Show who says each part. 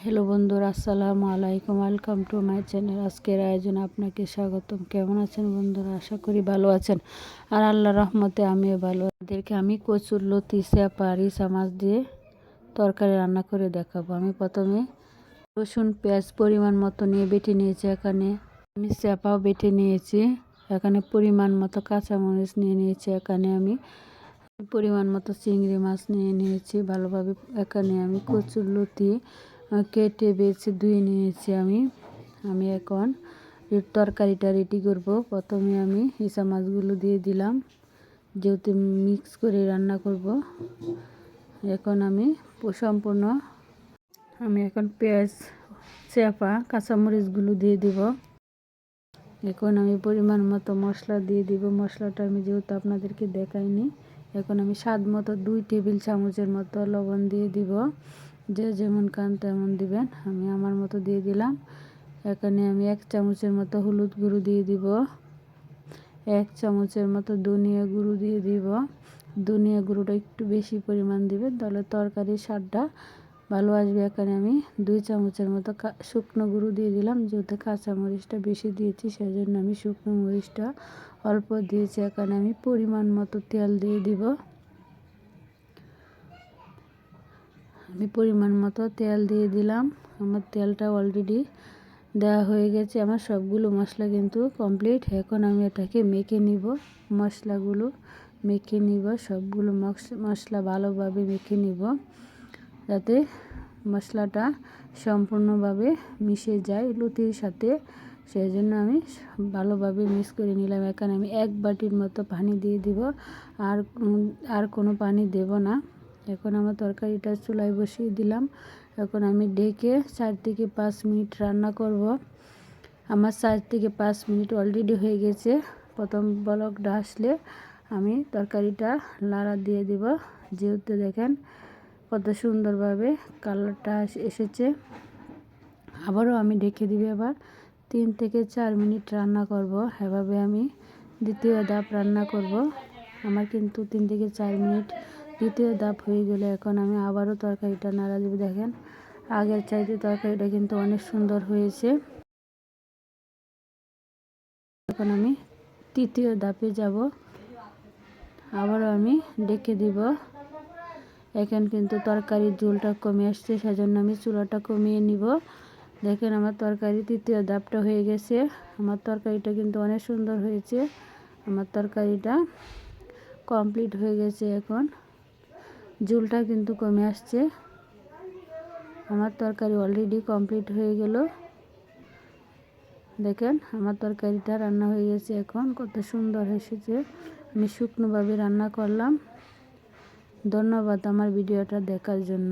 Speaker 1: Hello বন্ধুরা, আসসালামু আলাইকুম। ওয়েলকাম টু মাই চ্যানেল আজকের আয়োজন আপনাকে স্বাগতম। কেমন আছেন বন্ধুরা? আশা করি ভালো আছেন। আর আল্লাহ রহমতে আমিও ভালো। এদেরকে আমি কচুর লতি রিসা মাছ দিয়ে তরকারি রান্না করে দেখাবো। আমি প্রথমে রসুন, পেঁয়াজ পরিমাণ মতো নিয়ে বেটে নিয়েছি এখানে। আমি স্যাপাও বেটে নিয়েছি। এখানে পরিমাণ মতো কাঁচামরিচ নিয়ে নিয়েছি। এখানে আমি পরিমাণ মতো চিংড়ি মাছ নিয়ে নিয়েছি। ভালোভাবে এখানে আমি কচুর লতি কেটে বেছে ধুয়ে নিয়েছি আমি। আমি এখন তরকারিটা রেডি করব। প্রথমে আমি হিসা মাছগুলো দিয়ে দিলাম। যেহেতু মিক্স করে রান্না করব, এখন আমি সম্পূর্ণ আমি এখন পেঁয়াজ, চেপা, কাঁচামরিচগুলো দিয়ে দিব। এখন আমি পরিমাণ মতো মশলা দিয়ে দিব। মশলাটা আমি যেহেতু আপনাদেরকে দেখাইনি, এখন আমি স্বাদ মতো দুই টেবিল চামচের মতো লবণ দিয়ে দিব। যে যেমন কান তেমন দিবেন। আমি আমার মতো দিয়ে দিলাম। এখানে আমি এক চামচের মতো হলুদ গুঁড়ো দিয়ে দিব। এক চামচের মতো ধনিয়া গুঁড়ো দিয়ে দিব। ধনিয়া গুঁড়োটা একটু বেশি পরিমাণ দিবেন তাহলে তরকারির স্বাদটা ভালো আসবে। এখানে আমি দুই চামচের মতো শুকনো গুঁড়ো দিয়ে দিলাম, যেহেতু কাঁচা মরিচটা বেশি দিয়েছি সেই জন্য আমি শুকনো মরিচটা অল্প দিয়েছি। এখানে আমি পরিমাণ মতো তেল দিয়ে দিব। আমি পরিমাণ মতো তেল দিয়ে দিলাম। আমার তেলটা অলরেডি দেওয়া হয়ে গেছে। আমার সবগুলো মশলা কিন্তু কমপ্লিট এখন আমি এটাকে মেখে নিব। মশলাগুলো মেখে নিব। সবগুলো মশলা ভালোভাবে মেখে নিব। যাতে মশলাটা সম্পূর্ণভাবে মিশে যায় লুতির সাথে। সেই জন্য আমি ভালোভাবে মিক্স করে নিলাম। এখানে আমি এক বাটির মতো পানি দিয়ে দিব। আর আর কোনো পানি দেব না। এখন আমার তরকারিটা চুলায় বসিয়ে দিলাম। এখন আমি ডেকে চার থেকে পাঁচ মিনিট রান্না করব। আমার চার থেকে পাঁচ মিনিট অলরেডি হয়ে গেছে। প্রথম বলকটা আসলে আমি তরকারিটা লাড়া দিয়ে দিব। যেহেতু দেখেন কত সুন্দরভাবে কালারটা এসেছে। আবারও আমি ডেকে দিবি আবার তিন থেকে চার মিনিট রান্না করব। এভাবে আমি দ্বিতীয় ধাপ রান্না করব। আমার কিন্তু তিন থেকে চার মিনিট দ্বিতীয় ধাপ হয়ে গেলে। এখন আমি আবারও তরকারিটা নাড়া দেবো। দেখেন, আগের চাইতে তরকারিটা কিন্তু অনেক সুন্দর হয়েছে। এখন আমি তৃতীয় ধাপে যাব। আবারও আমি ডেকে দিব। এখন কিন্তু তরকারির ঝোলটা কমে আসছে, সেজন্য আমি চুলাটা কমিয়ে নিব। দেখেন, আমার তরকারি তৃতীয় ধাপটা হয়ে গেছে। আমার তরকারিটা কিন্তু অনেক সুন্দর হয়েছে। আমার তরকারিটা কমপ্লিট হয়ে গেছে এখন। ঝোলটা কিন্তু কমে আসছে। আমার তরকারি অলরেডি কমপ্লিট হয়ে গেল। দেখেন, আমার তরকারিটা রান্না হয়ে গেছে এখন। কত সুন্দর এসেছে। আমি শুকনোভাবে রান্না করলাম। ধন্যবাদ আমার ভিডিওটা দেখার জন্য।